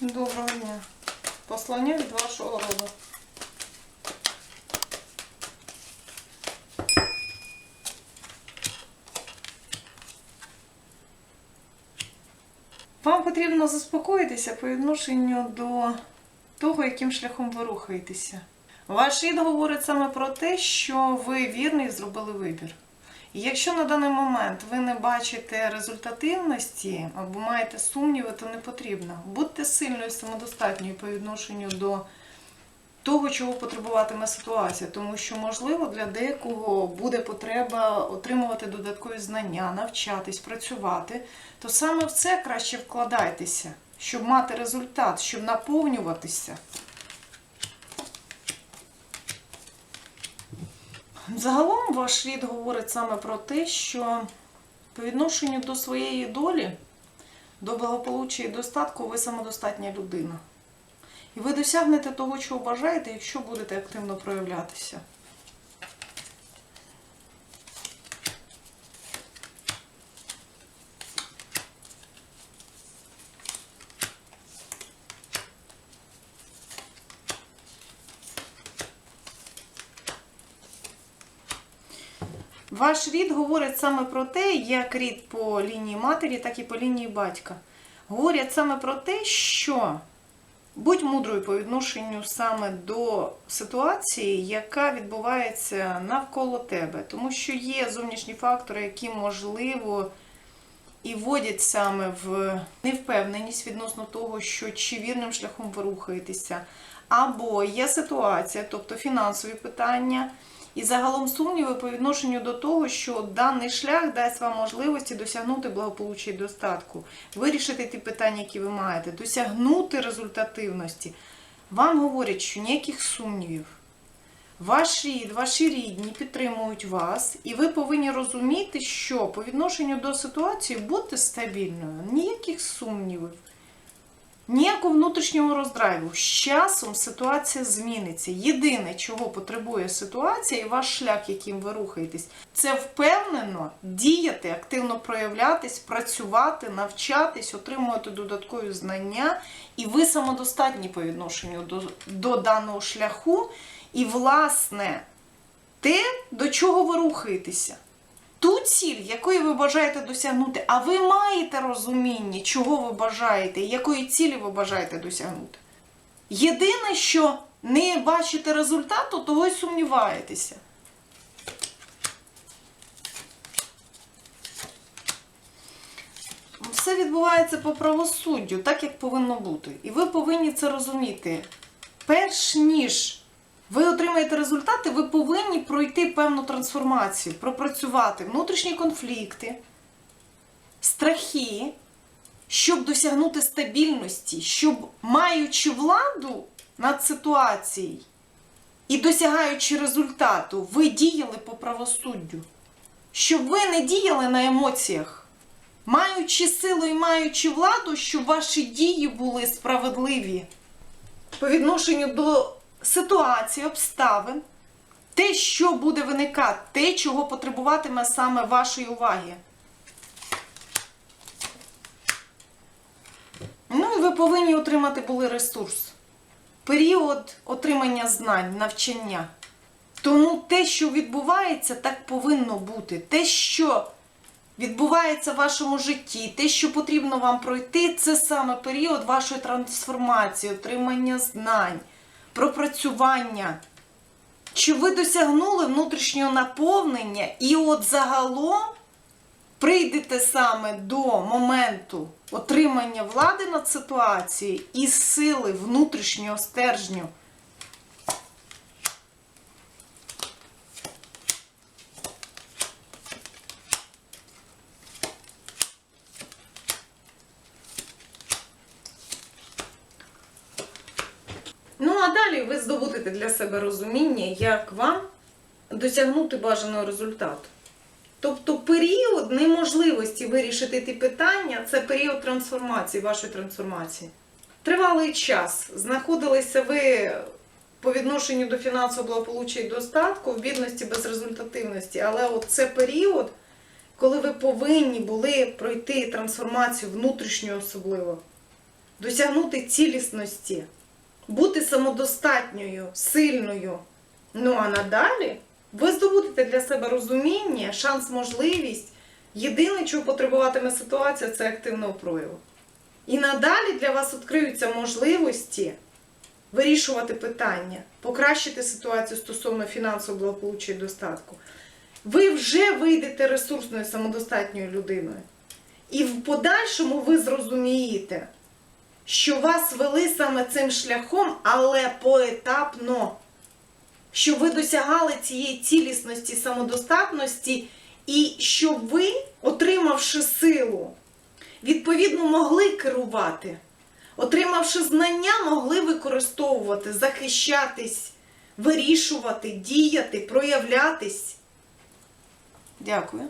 Доброго дня. Послання від вашого роду. Вам потрібно заспокоїтися по відношенню до того, яким шляхом ви рухаєтеся. Ваш рід говорить саме про те, що ви вірний зробили вибір. Якщо на даний момент ви не бачите результативності або маєте сумніви, то не потрібно. Будьте сильною самодостатньою по відношенню до того, чого потребуватиме ситуація, тому що, можливо, для декого буде потреба отримувати додаткові знання, навчатись, працювати, то саме в це краще вкладайтеся, щоб мати результат, щоб наповнюватися. Загалом ваш рід говорить саме про те, що по відношенню до своєї долі, до благополуччя і достатку ви самодостатня людина. І ви досягнете того, чого бажаєте, якщо будете активно проявлятися. Ваш рід говорить саме про те, як рід по лінії матері, так і по лінії батька. Говорять саме про те, що будь мудрою по відношенню саме до ситуації, яка відбувається навколо тебе, тому що є зовнішні фактори, які можливо і вводять саме в невпевненість відносно того, що чи вірним шляхом ви рухаєтеся, або є ситуація, тобто фінансові питання. І загалом сумніви по відношенню до того, що даний шлях дасть вам можливості досягнути благополуччя і достатку, вирішити ті питання, які ви маєте, досягнути результативності. Вам говорять, що ніяких сумнівів. Ваш рід, ваші рідні підтримують вас, і ви повинні розуміти, що по відношенню до ситуації будьте стабільною, ніяких сумнівів. Ніякого внутрішнього роздрайву. З часом ситуація зміниться. Єдине, чого потребує ситуація і ваш шлях, яким ви рухаєтесь, це впевнено діяти, активно проявлятись, працювати, навчатись, отримувати додаткові знання. І ви самодостатні по відношенню до, до даного шляху. І, власне, те, до чого ви рухаєтеся ту ціль, якої ви бажаєте досягнути, а ви маєте розуміння, чого ви бажаєте, і якої цілі ви бажаєте досягнути. Єдине, що не бачите результату, того й сумніваєтеся. Все відбувається по правосуддю, так як повинно бути. І ви повинні це розуміти. Перш ніж ви отримаєте результати, ви повинні пройти певну трансформацію, пропрацювати внутрішні конфлікти, страхи, щоб досягнути стабільності, щоб маючи владу над ситуацією і досягаючи результату, ви діяли по правосуддю. Щоб ви не діяли на емоціях, маючи силу і маючи владу, щоб ваші дії були справедливі по відношенню до ситуації, обставин, те, що буде виникати, те, чого потребуватиме саме вашої уваги. Ну і ви повинні отримати були ресурс. Період отримання знань, навчання. Тому те, що відбувається, так повинно бути. Те, що відбувається в вашому житті, те, що потрібно вам пройти, це саме період вашої трансформації, отримання знань пропрацювання. Чи ви досягнули внутрішнього наповнення, і от загалом прийдете саме до моменту отримання влади над ситуацією і сили внутрішнього стержню. А далі ви здобудете для себе розуміння, як вам досягнути бажаного результату. Тобто період неможливості вирішити ті питання це період трансформації, вашої трансформації. Тривалий час знаходилися ви по відношенню до фінансового благополуччя і достатку в бідності безрезультативності, але от це період, коли ви повинні були пройти трансформацію внутрішню особливо. досягнути цілісності, бути самодостатньою, сильною. Ну а надалі ви здобудете для себе розуміння, шанс, можливість. Єдине, чого потребуватиме ситуація, це активного прояву. І надалі для вас відкриються можливості вирішувати питання, покращити ситуацію стосовно фінансового благополуччя і достатку. Ви вже вийдете ресурсною самодостатньою людиною. І в подальшому ви зрозумієте, що вас вели саме цим шляхом, але поетапно. Що ви досягали цієї цілісності, самодостатності, і що ви, отримавши силу, відповідно могли керувати, отримавши знання, могли використовувати, захищатись, вирішувати, діяти, проявлятись. Дякую.